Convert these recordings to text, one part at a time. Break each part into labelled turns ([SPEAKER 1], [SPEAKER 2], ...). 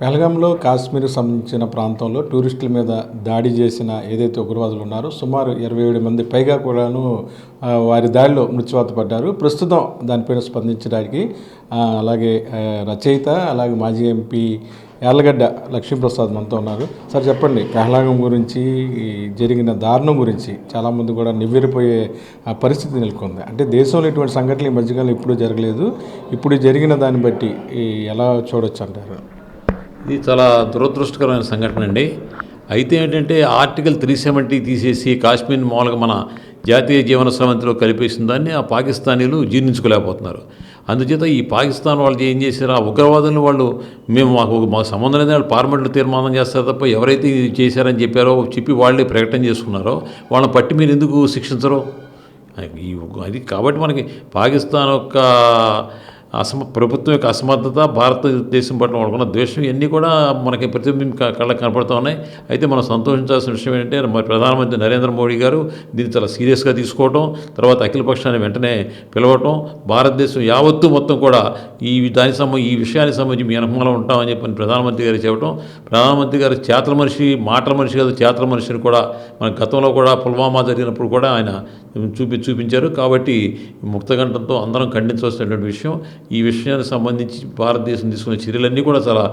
[SPEAKER 1] పెహల్గాంలో కాశ్మీర్ సంబంధించిన ప్రాంతంలో టూరిస్టుల మీద దాడి చేసిన ఏదైతే ఉగ్రవాదులు ఉన్నారో సుమారు ఇరవై ఏడు మంది పైగా కూడాను వారి దాడిలో మృత్యువాత పడ్డారు. ప్రస్తుతం దానిపైన స్పందించడానికి అలాగే రచయిత అలాగే మాజీ ఎంపీ యార్లగడ్డ లక్ష్మీప్రసాద్ మనతో ఉన్నారు. సార్ చెప్పండి పెహ్లాగం గురించి జరిగిన దారుణం గురించి చాలామంది కూడా నివ్వెరిపోయే పరిస్థితి నెలకొంది. అంటే దేశంలో ఇటువంటి సంఘటనలు ఈ మధ్యకాలంలో ఇప్పుడు జరగలేదు. ఇప్పుడు జరిగిన దాన్ని బట్టి ఎలా చూడొచ్చు అంటారు?
[SPEAKER 2] ఇది చాలా దురదృష్టకరమైన సంఘటన అండి. అయితే ఏంటంటే ఆర్టికల్ త్రీ సెవెంటీ తీసేసి కాశ్మీర్ మామూలుగా మన జాతీయ జీవన స్రవంతిలో కలిపేసిన దాన్ని ఆ పాకిస్తానీలు జీర్ణించుకోలేకపోతున్నారు. అందుచేత ఈ పాకిస్తాన్ వాళ్ళు ఏం చేశారు? ఆ ఉగ్రవాదులను వాళ్ళు మేము మాకు మాకు సంబంధం లేదని వాళ్ళు పార్లమెంట్లో తీర్మానం చేస్తారు తప్ప ఎవరైతే ఇది చేశారని చెప్పారో చెప్పి వాళ్ళే ప్రకటన చేసుకున్నారో వాళ్ళని పట్టి మీరు ఎందుకు శిక్షించరు? ఈ అది కాబట్టి మనకి పాకిస్తాన్ యొక్క అసమ ప్రభుత్వం యొక్క అసమర్థత భారతదేశం పట్ల వాళ్ళకున్న ద్వేషం ఇవన్నీ కూడా మనకి ప్రతిబింబ కళ్ళకి కనపడుతూ ఉన్నాయి. అయితే మనం సంతోషించాల్సిన విషయం ఏంటంటే మన ప్రధానమంత్రి నరేంద్ర మోడీ గారు దీన్ని చాలా సీరియస్గా తీసుకోవటం తర్వాత అఖిలపక్షాన్ని వెంటనే పిలవటం భారతదేశం యావత్తు మొత్తం కూడా ఈ దానికి సంబంధ ఈ విషయానికి సంబంధించి మీ అనుభవంలో ఉంటామని చెప్పని ప్రధానమంత్రి గారు చెప్పడం ప్రధానమంత్రి గారు చేతల మనిషి మాటల మనిషి కాదు చేతల మనిషిని కూడా మన గతంలో కూడా పుల్వామా జరిగినప్పుడు కూడా ఆయన చూపి చూపించారు. కాబట్టి ముక్తగంఠంతో అందరం ఖండించవలసినటువంటి విషయం ఈ విషయానికి సంబంధించి భారతదేశం తీసుకున్న చర్యలన్నీ కూడా చాలా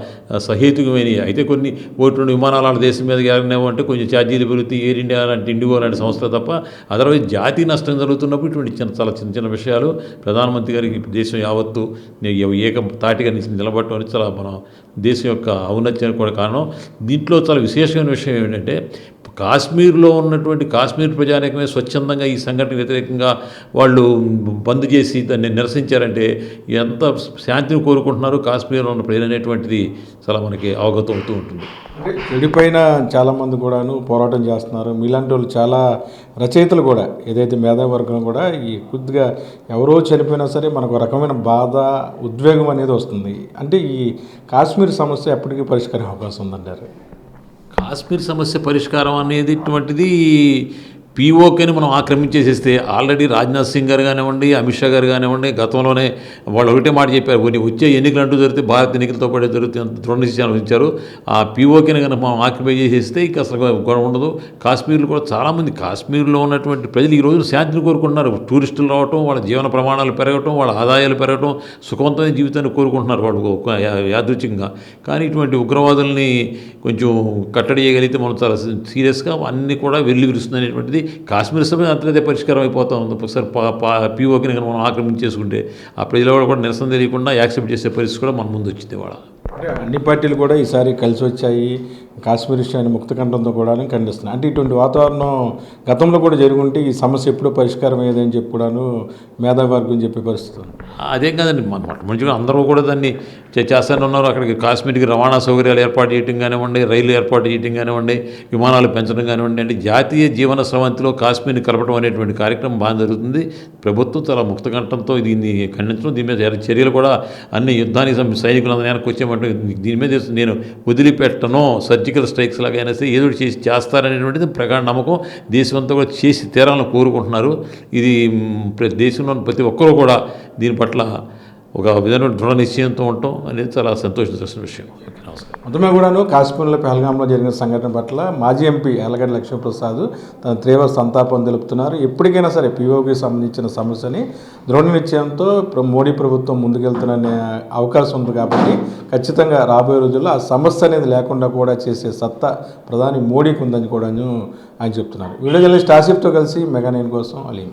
[SPEAKER 2] సహేతుకమైనవి. అయితే కొన్ని ఒకటి రెండు విమానాలు వాళ్ళ దేశం మీద ఎగరనేమో అంటే కొంచెం ఛార్జీలు పెరుగుతాయి ఎయిర్ ఇండియా లాంటి ఇండిగో లాంటి సంస్థలు తప్ప అదర్వైజ్ జాతీయ నష్టం జరుగుతున్నప్పుడు ఇటువంటి చిన్న చాలా చిన్న చిన్న విషయాలు ప్రధానమంత్రి గారికి దేశం యావత్తు ఏక తాటిగా నిలబడటం అనేది చాలా మన దేశం యొక్క ఔన్నత్యానికి కూడా కారణం. దీంట్లో చాలా విశేషమైన విషయం ఏంటంటే కాశ్మీర్లో ఉన్నటువంటి కాశ్మీర్ ప్రజానీకమే స్వచ్ఛందంగా ఈ సంఘటన వ్యతిరేకంగా వాళ్ళు బంద్ చేసి దాన్ని నిరసించారంటే ఎంత శాంతిని కోరుకుంటున్నారు కాశ్మీర్లో ఉన్న ప్రజలు అనేటువంటిది చాలా మనకి అవగతం అవుతూ ఉంటుంది.
[SPEAKER 1] చెడిపైన చాలామంది కూడాను పోరాటం చేస్తున్నారు. మీలాంటి వాళ్ళు చాలా రచయితలు కూడా ఏదైతే మేధావర్గం కూడా ఈ కొద్దిగా ఎవరో చనిపోయినా సరే మనకు రకమైన బాధ ఉద్వేగం అనేది వస్తుంది. అంటే ఈ కాశ్మీర్ సమస్య ఎప్పటికీ పరిష్కారం అవకాశం ఉందంటారు?
[SPEAKER 2] కాశ్మీర్ సమస్య పరిష్కారం అనేది ఇటువంటిది పీఓకేని మనం ఆక్రమించేసేస్తే ఆల్రెడీ రాజ్నాథ్ సింగ్ గారు కానివ్వండి అమిత్ షా గారు కానివ్వండి గతంలోనే వాళ్ళు ఒకటే మాట చెప్పారు. కొన్ని వచ్చే ఎన్నికలు అంటూ జరిగితే భారత ఎన్నికలతో పాటు జరుగుతుంది దృఢ నిశ్చయాలు ఇచ్చారు ఆ పీఓకేని కనుక మనం ఆక్యుపై చేసేస్తే ఇక అసలు గొడవ ఉండదు. కాశ్మీర్లో కూడా చాలామంది కాశ్మీర్లో ఉన్నటువంటి ప్రజలు ఈ రోజు శాంతిని కోరుకుంటున్నారు. టూరిస్టులు రావటం వాళ్ళ జీవన ప్రమాణాలు పెరగటం వాళ్ళ ఆదాయాలు పెరగటం సుఖవంతమైన జీవితాన్ని కోరుకుంటున్నారు వాళ్ళు యాదృచ్ఛికంగా. కానీ ఇటువంటి ఉగ్రవాదుల్ని కొంచెం కట్టడి చేయగలిగితే మనం చాలా సీరియస్గా అన్నీ కూడా వెళ్ళి అనేటువంటిది కాశ్మీర్ సమయం అంతనైతే పరిష్కారం అయిపోతా. ఉంది ఒకసారి పా పీఓకిని కనుక మనం ఆక్రమించేసుకుంటే ఆ ప్రజల కూడా నిరసన తెలియకుండా యాక్సెప్ట్ చేసే పరిస్థితి కూడా మన ముందు వచ్చింది వాళ్ళ
[SPEAKER 1] అన్ని పార్టీలు కూడా ఈసారి కలిసి వచ్చాయి. కాశ్మీర్ విషయాన్ని ముక్తకంఠంతో కూడా ఖండిస్తున్నాయి. అంటే ఇటువంటి వాతావరణం గతంలో కూడా జరుగుంటే ఈ సమస్య ఎప్పుడూ పరిష్కారం అయ్యేదని చెప్పి కూడాను మేధావర్గం చెప్పే పరిస్థితి
[SPEAKER 2] అదేం కాదండి మన మంచిగా అందరూ కూడా దాన్ని చే- చేస్తూనే ఉన్నారు. అక్కడికి కాశ్మీర్కి రవాణా సౌకర్యాలు ఏర్పాటు చేయడం కానివ్వండి రైలు ఏర్పాటు చేయడం కానివ్వండి విమానాలు పెంచడం కానివ్వండి అంటే జాతీయ జీవన స్రవంతిలో కాశ్మీర్ని కలపడం అనేటువంటి కార్యక్రమం బాగా జరుగుతుంది. ప్రభుత్వం చాలా ముక్తకంఠంతో దీన్ని ఖండించడం దీని మీద చర్యలు కూడా అన్ని యుద్ధానికి సం- సైనికులందరూ వెనక్కి దీని మీద నేను వదిలిపెట్టను సరి సర్జికల్ స్ట్రైక్స్ లాగా అయినా సరే ఏదో చేసి చేస్తారనేటువంటిది ప్రగాఢ నమ్మకం. దేశం అంతా కూడా చేసి తీరాలని కోరుకుంటున్నారు. ఇది దేశంలోని ప్ర- ప్రతి ఒక్కరూ కూడా దీని పట్ల ఒక విధమైన దృఢ నిశ్చయంతో ఉండటం అనేది చాలా సంతోషించాల్సిన విషయం.
[SPEAKER 1] మొత్తమే కూడాను కాశ్మీర్లో పెహల్గాంలో జరిగిన సంఘటన పట్ల మాజీ ఎంపీ ఎల్లగడ్డ లక్ష్మీప్రసాద్ తన తీవ్ర సంతాపం తెలుపుతున్నారు. ఎప్పటికైనా సరే పీఓకి సంబంధించిన సమస్యని దృఢ నిశ్చయంతో మోడీ ప్రభుత్వం ముందుకెళ్తున్న అవకాశం ఉంది కాబట్టి ఖచ్చితంగా రాబోయే రోజుల్లో ఆ సమస్య అనేది లేకుండా కూడా చేసే సత్తా ప్రధాని మోడీకి ఉందని కూడాను ఆయన చెప్తున్నారు. వీడియో జర్నలిస్ట్ ఆసిఫ్తో కలిసి మెగా నేను కోసం అలీం.